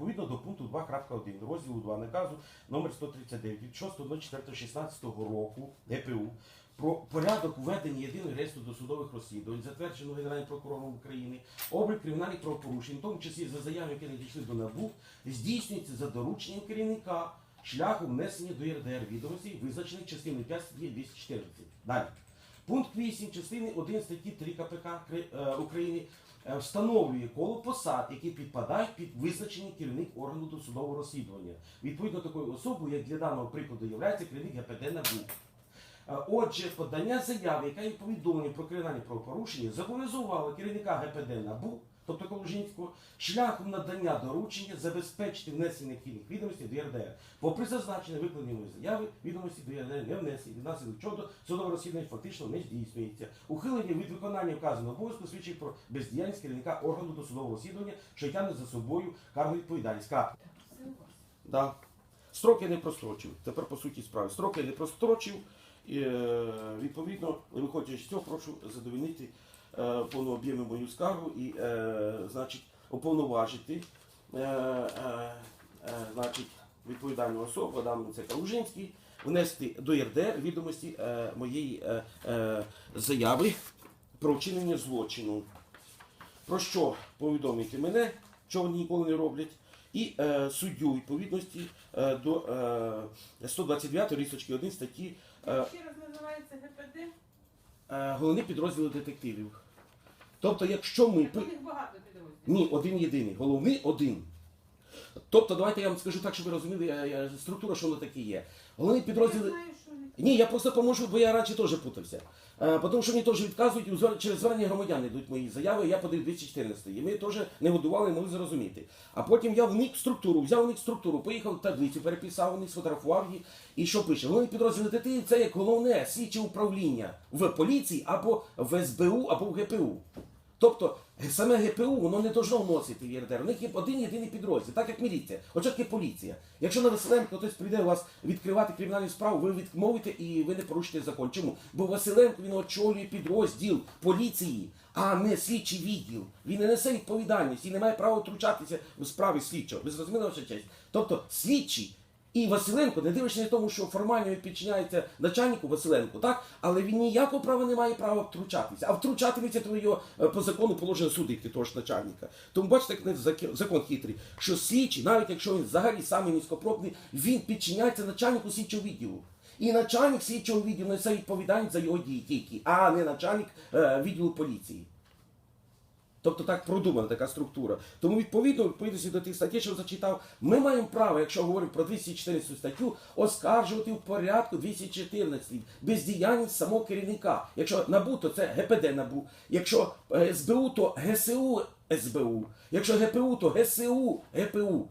Відповідно до пункту 2.1 розділу 2 наказу номер 139 від 6.04.16 року ГПУ про порядок введення єдиного реєстру досудових розслідувань, затвердженого Генеральним прокурором України, облік кримінальних правопорушень, в тому числі за заявами, які надійшли до НАБУ, здійснюється за дорученням керівника шляхом внесення до ЄРДР відомостей, визначених частиною 5 статті 214. Далі. Пункт 8 частини 1 статті 3 КПК е, України е, встановлює коло посад, які підпадають під визначення керівник органу досудового розслідування. Відповідно такою особою, як для даного прикладу, є керівник ГПД НАБУ. Е, Отже, подання заяви, яка є повідомлення про кримінальні правопорушення, зобов'язувало керівника ГПД НАБУ, тобто Колужинського, шляхом надання доручення забезпечити внесення необхідних відомостей до ЄРДР. Попри зазначене викладені заяви, відомості до ЄРДР не внесені, внаслідок чого судове розслідування фактично не здійснюється. Ухилення від виконання вказаного обов'язку свідчить про бездіяльність керівника органу досудового розслідування, що тягне за собою карну відповідальність. Да. Строки не прострочив. Тепер по суті справи. Строки не прострочив. І, е, відповідно, виходячи з цього, прошу задовольнити е, об'ємну мою скаргу і, е, значить, уповноважити е, значить, відповідальну особу, Адам це Калужинський, внести до ЄРДР відомості моєї заяви про вчинення злочину. Про що повідомити мене, чого вони ніколи не роблять, і е, суддю відповідності е, до е, 129 рісочки 1 статті е, Ще раз називається ГПД. е, головні підрозділи детективів. Тобто, якщо ми Так у них багато підрозділів. ні, один єдиний, головний один. Тобто, давайте я вам скажу так, щоб ви розуміли, е, е, структура, що воно таке є. Головний Я знаю. Ні, я просто поможу, бо я раніше теж путався. Е, тому що мені теж відказують, через звернення громадян йдуть мої заяви, я подав 214 І ми теж не годували, могли зрозуміти. А потім я вник в структуру, взяв у них структуру, поїхав таблицю, переписав них, сфотографував її. І що пише? Головний підрозділ ДТИ це як головне слідче управління в поліції або в СБУ, або в ГПУ. Тобто саме ГПУ воно не должно вносити в ЄРДР. У них є один єдиний підрозділ, так як міліція. Що поліція. Якщо на Василенко хтось прийде у вас відкривати кримінальну справу, ви відмовите і ви не порушите закон. Чому? Бо Василенко він очолює підрозділ поліції, а не слідчий відділ. Він не несе відповідальність і не має права втручатися в справи слідчого. Ви зрозуміли ваша честь? Тобто слідчий і Василенко, не на тому, що формально він підчиняється начальнику Василенку, так? Але він ніякого права не має права втручатися. А втручатиметься то його е, по закону положено судити того ж начальника. Тому бачите, як не закон хитрий, що слідчий, навіть якщо він взагалі самий низькопробний, він підчиняється начальнику слідчого відділу. І начальник слідчого відділу несе відповідальність за його дії тільки, а не начальник е, відділу поліції. Тобто так продумана така структура. Тому відповідно, відповідності до тих статей, що зачитав, ми маємо право, якщо говоримо про 214 статтю, оскаржувати в порядку 214 бездіяльність самого керівника. Якщо НАБУ, то це ГПД НАБУ. Якщо е, СБУ, то ГСУ СБУ. Якщо ГПУ, то ГСУ ГПУ.